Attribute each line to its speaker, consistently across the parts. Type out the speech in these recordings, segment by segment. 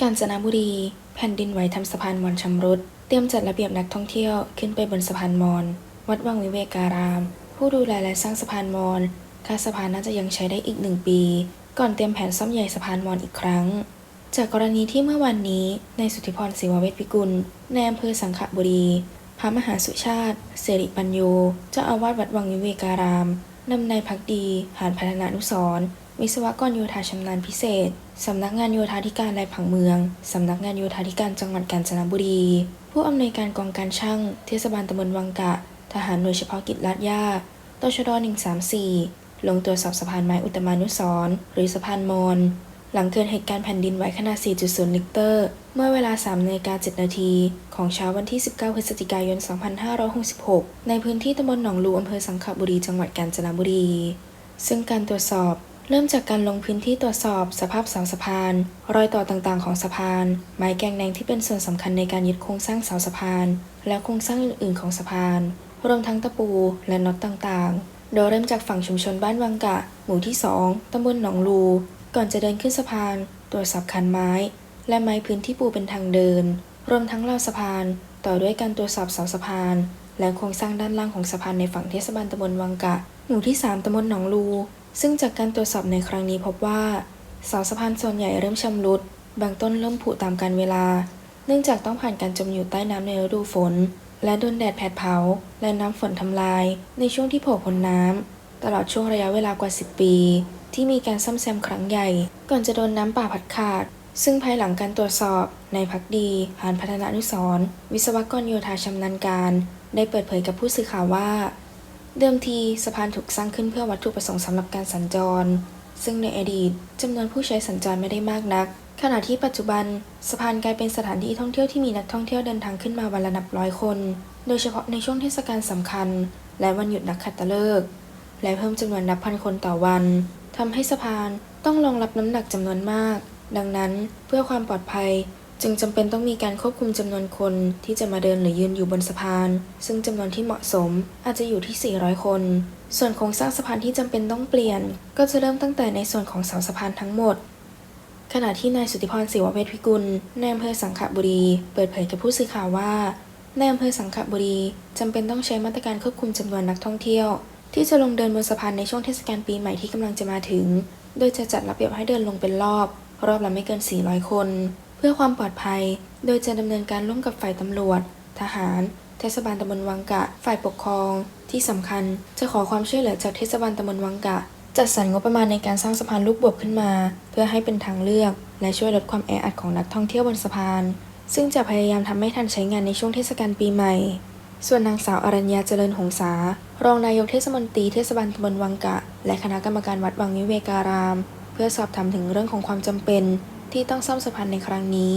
Speaker 1: กาญจนบุรี แผ่นดินไหวทำสะพานมอญชำรุด เตรียมจัดระเบียบนักท่องเที่ยวขึ้นไปบนสะพานมอญวัดวังวิเวการาม ผู้ดูแลและสร้างสะพานมอญคาสะพานน่าจะยังใช้ได้อีกหนึ่งปี ก่อนเตรียมแผนซ่อมใหญ่สะพานมอญอีกครั้ง จากกรณีที่เมื่อวันนี้นายสุทธิพรศิวเวชวิกุลในอำเภอสังขบุรี พระมหาสุชาติเสริปัญโยเจ้าอาวาสวัดวังวิเวการามนำนายพักดีหานพัฒนานุสร วิศวกรโยธาชำนาญพิเศษ สำนักงานโยธาธิการและผังเมือง สำนักงานโยธาธิการจังหวัดกาญจนบุรี ผู้อำนวยการกองการช่าง เทศบาลตำบลวังกะ ทหารหน่วยเฉพาะกิจลาดย่าตชด134 ลงตรวจสอบสะพานไม้อุตมานุสรณ์หรือสะพานมอญหลังเกิดเหตุการณ์แผ่นดินไหวขนาด 4.0 ลิกเตอร์ เมื่อเวลา3นาฬิกา7นาทีของเช้าวันที่ 19 พฤศจิกายน 2566 ในพื้นที่ตำบลหนองลูอำเภอสังขบุรี จังหวัดกาญจนบุรี ซึ่งการตรวจสอบ เริ่มจากการลงพื้นที่ตรวจสอบสภาพเสาสะพาน รอยต่อต่างๆของสะพาน ไม้แกงแดงที่เป็นส่วนสำคัญในการยึดโครงสร้างเสาสะพาน และโครงสร้างอื่นๆของสะพาน รวมทั้งตะปูและน็อตต่างๆ โดยเริ่มจากฝั่งชุมชนบ้านวังกะ หมู่ที่ 2ตำบลหนองลู ก่อนจะเดินขึ้นสะพาน ตรวจสอบคันไม้ และไม้พื้นที่ปูเป็นทางเดิน รวมทั้งราวสะพาน ต่อด้วยการตรวจสอบเสาสะพาน และโครงสร้างด้านล่างของสะพานในฝั่งเทศบาลตำบลวังกะ หมู่ที่ 3ตำบลหนองลู ซึ่งจากการตรวจสอบในครั้งนี้พบว่าเสาสะพานส่วนใหญ่เริ่มชำรุด บางต้นเริ่มผุตามกาลเวลา เนื่องจากต้องผ่านการจมอยู่ใต้น้ำในฤดูฝน และโดนแดดแผดเผา และน้ำฝนทำลาย ในช่วงที่โผล่พ้นน้ำตลอดช่วงระยะเวลากว่า 10 ปี ที่มีการซ่อมแซมครั้งใหญ่ ก่อนจะโดนน้ำป่าพัดขาด ซึ่งภายหลังการตรวจสอบนายพักดีหานพัฒนานุสรวิศวกรโยธาชำนาญการ ได้เปิดเผยกับผู้สื่อข่าวว่า เดิมทีสะพานถูกสร้างขึ้นเพื่อวัตถุประสงค์สำหรับการสัญจร ซึ่งในอดีตจำนวนผู้ใช้สัญจรไม่ได้มากนัก ขณะที่ปัจจุบันสะพานกลายเป็นสถานที่ท่องเที่ยวที่มีนักท่องเที่ยวเดินทางขึ้นมาวันละนับร้อยคน โดยเฉพาะในช่วงเทศกาลสำคัญ และวันหยุดนักขัตฤกษ์และเพิ่มจำนวนนับพันคนต่อวันทำให้สะพานต้องรองรับน้ำหนักจำนวนมาก ดังนั้นเพื่อความปลอดภัย จึงจำเป็นต้องมีการควบคุมจำนวนคนที่จะมาเดินหรือยืนอยู่บนสะพาน ซึ่งจำนวนที่เหมาะสมอาจจะอยู่ที่ 400 คน ส่วนโครงสร้างสะพานที่จำเป็นต้องเปลี่ยน ก็จะเริ่มตั้งแต่ในส่วนของเสาสะพานทั้งหมด ขณะที่นายสุทธิพรศิวเวชพิกุลนายอำเภอสังขบุรี เปิดเผยกับผู้สื่อข่าวว่าในอำเภอสังขบุรีจำเป็นต้องใช้มาตรการควบคุมจำนวนนักท่องเที่ยว ที่จะลงเดินบนสะพานในช่วงเทศกาลปีใหม่ที่กำลังจะมาถึง โดยจะจัดระเบียบให้เดินลงเป็นรอบ รอบละไม่เกิน 400 คน เพื่อความปลอดภัย โดยจะดำเนินการร่วมกับฝ่ายตำรวจ ทหาร เทศบาลตำบลวังกะ ฝ่ายปกครอง ที่สำคัญจะขอความช่วยเหลือจากเทศบาลตำบลวังกะ จัดสรรงบประมาณในการสร้างสะพานลูกบวบขึ้นมา เพื่อให้เป็นทางเลือก และช่วยลดความแออัดของนักท่องเที่ยวบนสะพาน ซึ่งจะพยายามทำให้ทันใช้งานในช่วงเทศกาลปีใหม่ ส่วนนางสาวอรัญญาเจริญหงษารองนายกเทศมนตรีเทศบาลตำบลวังกะ และคณะกรรมการวัดวังวิเวการาม เพื่อสอบถามถึงเรื่องของความจำเป็น ที่ต้องซ่อมสะพานในครั้งนี้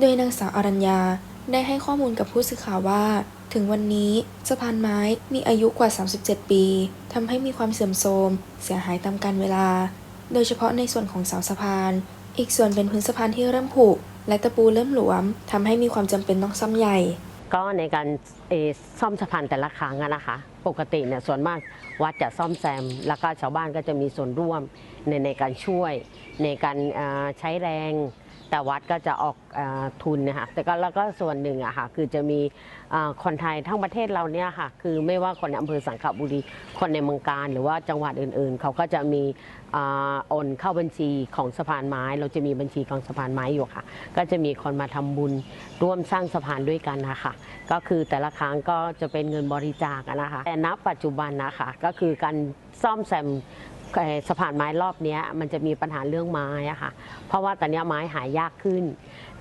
Speaker 1: โดยนางสาวอรัญญาได้ให้ข้อมูลกับผู้สื่อข่าวว่า ถึงวันนี้สะพานไม้มีอายุกว่า 37 ปีทำให้มีความเสื่อมโทรม เสียหายตามกาลเวลา โดยเฉพาะในส่วนของเสาสะพาน อีกส่วนเป็นพื้นสะพานที่เริ่มผุและตะปูเริ่มหลวมทำให้มีความจำเป็นต้องซ่อมใหญ่
Speaker 2: ก็ในการซ่อมสะพานแต่ละครั้งนะคะ ปกติเนี่ยส่วนมากวัดจะซ่อมแซม แล้วก็ชาวบ้านก็จะมีส่วนร่วมในในการช่วยในการใช้แรง แต่วัดก็จะออกอทุนนะคะแต่ก็แล้วก็ส่วนหนึ่งอะค่ะคือจะมีอ่อคนไทยทั้งประเทศเราเนี่ยค่ะ คือไม่ว่าคนในอำเภอสังขบุรี คนในเมืองการ หรือว่าจังหวัดอื่นๆ เขาก็จะมีอ่าโอนเข้าบัญชีของสะพานไม้ เราจะมีบัญชีของสะพานไม้อยู่ค่ะ ก็จะมีคนมาทำบุญร่วมสร้างสะพานด้วยกันนะคะ ก็คือแต่ละครั้งก็จะเป็นเงินบริจาคอะนะคะ แต่ณปัจจุบันนะคะก็คือการซ่อมแซม สะพานไม้รอบเนี้ยมันจะมีปัญหาเรื่องไม้อะค่ะ เพราะว่าตอนเนี้ยไม้หายากขึ้น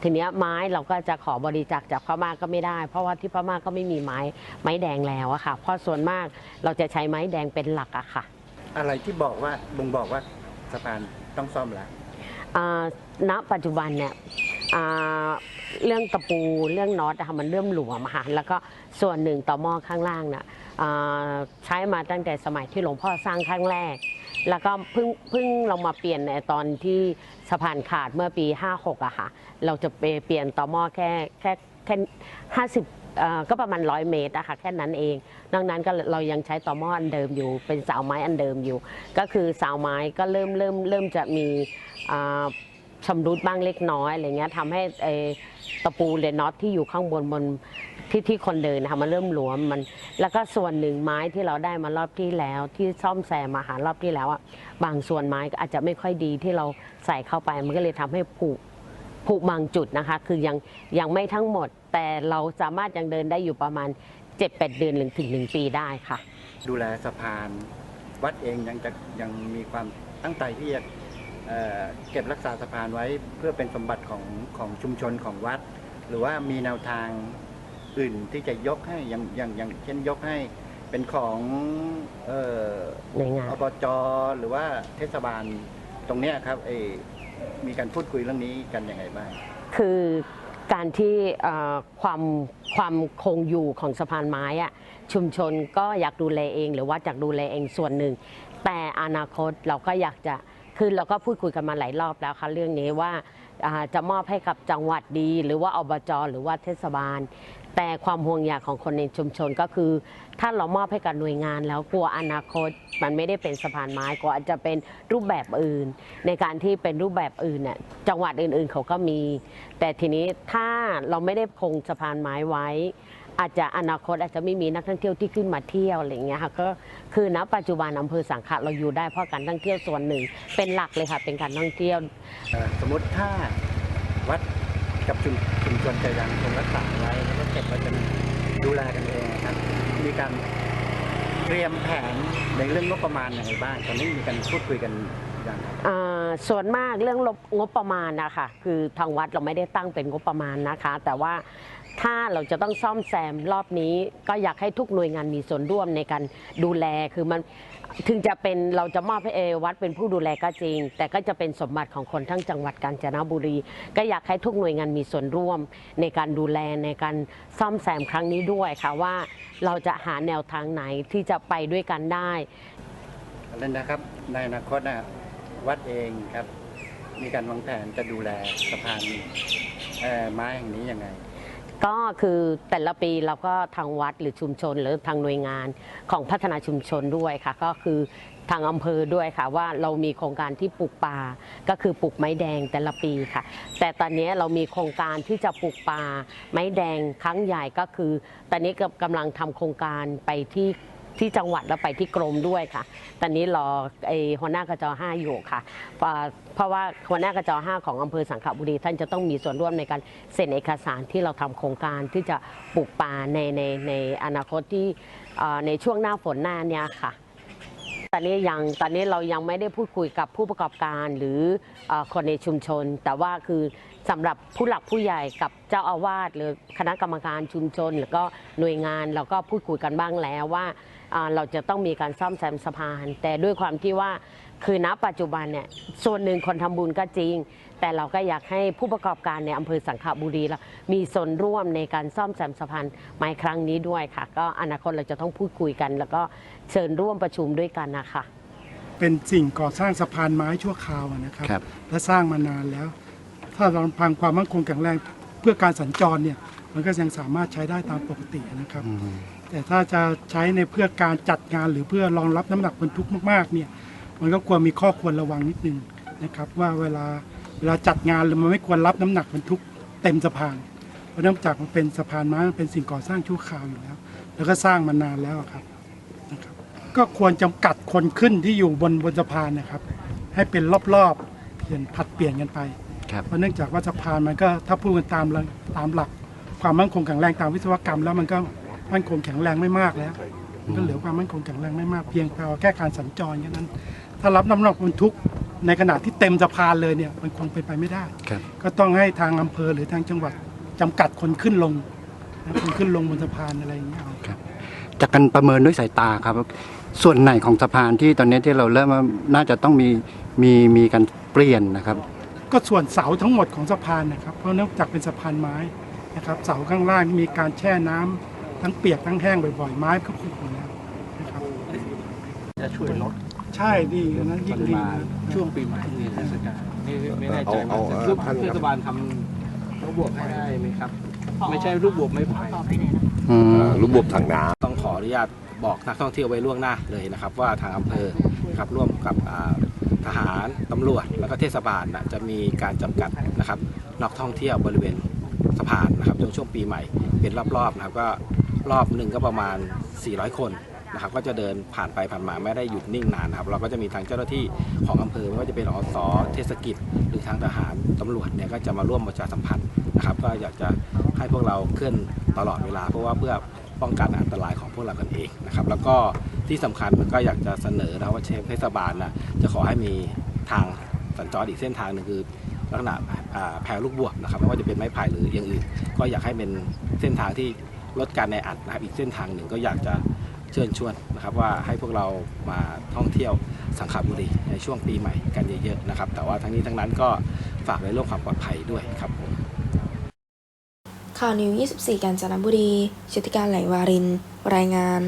Speaker 2: ทีเนี้ยไม้เราก็จะขอบริจาคจากพม่าก็ไม่ได้ เพราะว่าที่พม่าก็ไม่มีไม้ไม้แดงแล้วอะค่ะ เพราะส่วนมากเราจะใช้ไม้แดงเป็นหลักอะค่ะ
Speaker 3: อะไรที่บอกว่าบ่งบอกว่าสะพานต้องซ่อมแล้ว
Speaker 2: อ่าณปัจจุบันเนี่ยอ่า เรื่องตะปูเรื่องน็อตนะคะมันเริ่มหลวมค่ะแล้วก็ส่วนหนึ่งต่อหม้อข้างล่างน่ะใช้มาตั้งแต่สมัยที่หลวงพ่อสร้างครั้งแรก แล้วก็เพิ่งเพิ่งเรามาเปลี่ยนในตอนที่สะพานขาดเมื่อปี 56อะค่ะเราจะไปเปลี่ยนต่อหม้อแค่แค่แค่ห้าสิบก็ประมาณร้อยเมตรอะค่ะแค่นั้นเอง นอกนั้นก็เรายังใช้ต่อหม้ออันเดิมอยู่ เป็นเสาไม้อันเดิมอยู่ ก็คือเสาไม้ก็เริ่มเริ่มเริ่มจะมี ชำรุดบ้างเล็กน้อยอะไรเงี้ยทำให้ไอ้ตะปูเลนน็อตที่อยู่ข้างบนบนที่ที่คนเดินนะคะมันเริ่มหลวมมัน แล้วก็ส่วนหนึ่งไม้ที่เราได้มารอบที่แล้ว ที่ซ่อมแซมมาหารอบที่แล้วอะบางส่วนไม้ก็อาจจะไม่ค่อยดีที่เราใส่เข้าไปมันก็เลยทำให้ผุผุบางจุดนะคะ คือยังยังไม่ทั้งหมด แต่เราสามารถยังเดินได้อยู่ประมาณ 7-8 เดือนหรือถึงหนึ่งปีได้ค่ะ
Speaker 3: ดูแลสะพาน วัดเองยังจะยังมีความตั้งใจที่จะ เอ่อเก็บรักษาสะพานไว้เพื่อเป็นสมบัติของของชุมชนของวัด หรือว่ามีแนวทางอื่นที่จะยกให้อย่างอย่างอย่างเช่นยกให้เป็นของเอ่อ
Speaker 2: ในงาน
Speaker 3: อบจหรือว่าเทศบาลตรงเนี้ยครับเออมีการพูดคุยเรื่องนี้กันยังไงบ้าง
Speaker 2: คือการที่เอ่อความความคงอยู่ของสะพานไม้อะชุมชนก็อยากดูแลเอง หรือว่าอยากดูแลเองส่วนหนึ่ง แต่อนาคตเราก็อยากจะ คือเราก็พูดคุยกันมาหลายรอบแล้วค่ะเรื่องนี้ว่าจะมอบให้กับจังหวัดดี หรือว่าอบจหรือว่าเทศบาล แต่ความห่วงใยของคนในชุมชนก็คือ ถ้าเรามอบให้กับหน่วยงานแล้วกลัวอนาคต มันไม่ได้เป็นสะพานไม้กลัวอาจจะเป็นรูปแบบอื่น ในการที่เป็นรูปแบบอื่นเนี่ยจังหวัดอื่นๆเขาก็มี แต่ทีนี้ถ้าเราไม่ได้คงสะพานไม้ไว้ อาจจะอนาคตอาจจะไม่มีนักท่องเที่ยวที่ขึ้นมาเที่ยวอะไรเงี้ยค่ะก็คือณปัจจุบันอำเภอสังขะเราอยู่ได้เพราะการท่องเที่ยวส่วนหนึ่งเป็นหลักเลยค่ะเป็นการท่องเที่ยว
Speaker 3: สมมติถ้าวัดกับชุมชุมชนจะยังคงรักษาไว้แล้วก็เก็บไว้เป็นดูแลกันเองครับมีการเตรียมแผนในเรื่องงบประมาณอย่างไรบ้างตอนนี้มีการพูดคุยกัน อย่างครับ
Speaker 2: อ่าส่วนมากเรื่องงบประมาณนะคะคือทางวัดเราไม่ได้ตั้งเป็นงบประมาณนะคะ แต่ว่าถ้าเราจะต้องซ่อมแซมรอบนี้ ก็อยากให้ทุกหน่วยงานมีส่วนร่วมในการดูแลคือมันถึงจะเป็นเราจะมอบให้เอวัดเป็นผู้ดูแลก็จริง แต่ก็จะเป็นสมบัติของคนทั้งจังหวัดกาญจนบุรี ก็อยากให้ทุกหน่วยงานมีส่วนร่วม ในการดูแลในการซ่อมแซมครั้งนี้ด้วยค่ะว่า เราจะหาแนวทางไหนที่จะไปด้วยกันได้
Speaker 3: แล้วนะครับในอนาคตนะ วัดเองครับ มีการวางแผนจะดูแลสะพานไม้แห่งนี้ยังไง
Speaker 2: ก็คือแต่ละปีเราก็ทางวัดหรือชุมชนหรือทางหน่วยงานของพัฒนาชุมชนด้วยค่ะ ก็คือทางอำเภอด้วยค่ะว่าเรามีโครงการที่ปลูกป่าก็คือปลูกไม้แดงแต่ละปีค่ะ แต่ตอนนี้เรามีโครงการที่จะปลูกป่าไม้แดงครั้งใหญ่ก็คือ ตอนนี้ก็กำลังทำโครงการไปที่ ที่จังหวัดแล้วไปที่กรมด้วยค่ะ ตอนนี้รอไอหัวหน้ากจห้าอยู่ค่ะ เพราะเพราะว่าหัวหน้ากจห้าของอำเภอสังขบุรีท่านจะต้องมีส่วนร่วมในการเซ็นเอกสารที่เราทำโครงการที่จะปลูกป่าในในในอนาคตที่ในช่วงหน้าฝนหน้าเนี้ยค่ะตอนนี้ยังตอนนี้เรายังไม่ได้พูดคุยกับผู้ประกอบการหรืออคนในชุมชน แต่ว่าคือสำหรับผู้หลักผู้ใหญ่กับเจ้าอาวาสหรือคณะกรรมการชุมชน แล้วก็หน่วยงานเราก็พูดคุยกันบ้างแล้วว่า อ่าเราจะต้องมีการซ่อมแซมสะพาน แต่ด้วยความที่ว่าคือณปัจจุบันเนี่ยส่วนหนึ่งคนทำบุญก็จริง แต่เราก็อยากให้ผู้ประกอบการในอำเภอสังขบุรีเรามีส่วนร่วมในการซ่อมแซมสะพานไม้ครั้งนี้ด้วยค่ะ ก็อนาคตเราจะต้องพูดคุยกัน แล้วก็เชิญร่วมประชุมด้วยกันนะคะ
Speaker 4: เป็นสิ่งก่อสร้างสะพานไม้ชั่วคราวอะนะครับ
Speaker 3: ครับ
Speaker 4: และสร้างมานานแล้ว ถ้าเราพังความมั่นคงแข็งแรง เพื่อการสัญจรเนี่ยมันก็ยังสามารถใช้ได้ตามปกตินะครับ แต่ถ้าจะใช้ในเพื่อการจัดงานหรือเพื่อรองรับน้ำหนักบรรทุกมากๆเนี่ยมันก็ควรมีข้อควรระวังนิดนึงนะครับ ว่าเวลาเวลาจัดงานหรือมันไม่ควรรับน้ำหนักบรรทุกเต็มสะพานเพราะเนื่องจากมันเป็นสะพานไม้มันเป็นสิ่งก่อสร้างชั่วคราวอยู่แล้ว แล้วก็สร้างมานานแล้วอะครับนะครับ ก็ควรจำกัดคนขึ้นที่อยู่บนบนสะพานนะครับ ให้เป็นรอบๆเปลี่ยนผัดเปลี่ยนกันไป
Speaker 3: ครับ
Speaker 4: เพราะเนื่องจากว่าสะพานมันก็ถ้าพูดกันตามหลักตามหลัก ความมั่นคงแข็งแรงตามวิศวกรรม แล้วมันก็มั่นคงแข็งแรงไม่มากแล้วมันก็เหลือความมั่นคงแข็งแรงไม่มากเพียงแต่ว่าแค่การสัญจรแค่นั้น ถ้ารับน้ำหนักบรรทุกในขณะที่เต็มสะพานเลยเนี่ยมันคงเป็นไปไม่ได้
Speaker 3: ครับ
Speaker 4: ก็ต้องให้ทางอำเภอหรือทางจังหวัดจำกัดคนขึ้นลงนะคนขึ้นลงบนสะพานอะไรอย่างเงี้ยเอา
Speaker 5: จากการประเมินด้วยสายตาครับ ส่วนไหนของสะพานที่ตอนนี้ที่เราเริ่มว่าน่าจะต้องมีมีมีการเปลี่ยนนะครับ
Speaker 4: ก็ส่วนเสาทั้งหมดของสะพานนะครับ เพราะเนื่องจากเป็นสะพานไม้นะครับ เสาข้างล่างมีการแช่น้ำทั้งเปียกทั้งแห้งบ่อยๆ ไม้ก็ผุอยู่แล้วนะครับ
Speaker 6: จะช่วยลด
Speaker 4: ใช่ดีนนั้นยิ่งดีนะ
Speaker 6: ช่วงปีใหม่ที่เทศกาลนี่ไม่แน่ใจว่ารูปเทศบาลทำรูปบวกให้ได้ไหมครับ ไม่ใช่รูปบวกไม่ไผ่
Speaker 7: รูปบวบถังน้ำ
Speaker 6: ต้องขออนุญาตบอกนักท่องเที่ยวไว้ล่วงหน้าเลยนะครับ ว่าทางอำเภอครับร่วมกับ ทหารตำรวจแล้วก็เทศบาลนะจะมีการจำกัดนะครับนักท่องเที่ยวบริเวณสะพานนะครับช่วงช่วงปีใหม่เป็นรอบๆนะครับก็รอบหนึ่งก็ประมาณ 400 คนนะครับก็จะเดินผ่านไปผ่านมาไม่ได้หยุดนิ่งนานนะครับเราก็จะมีทางเจ้าหน้าที่ของอำเภอไม่ว่าจะเป็นอสเทศกิจ หรือทางทหารตำรวจเนี่ยก็จะมาร่วมประชาสัมพันธ์นะครับก็อยากจะให้พวกเราเคลื่อนตลอดเวลาเพราะว่าเพื่อ ป้องกันอันตรายของพวกเรากันเองนะครับแล้วก็ที่สำคัญก็อยากจะเสนอนะครับว่าเชฟเทศบาลนะจะขอให้มีทางสัญจรอีกเส้นทางหนึ่งคือลักษณะแพรลูกบวบนะครับไม่ว่าจะเป็นไม้ไผ่หรืออย่างอื่น ก็อยากให้เป็นเส้นทางที่ลดการแออัดนะครับอีกเส้นทางหนึ่งก็อยากจะเชิญชวนนะครับว่าให้พวกเรามาท่องเที่ยวสังขบุรีในช่วงปีใหม่กันเยอะๆนะครับแต่ว่าทั้งนี้ทั้งนั้นก็ฝากในเรื่องความปลอดภัยด้วยครับผม
Speaker 1: ข่าวนิว 24 กาญจนบุรีชิติการไหลวาริน รายงาน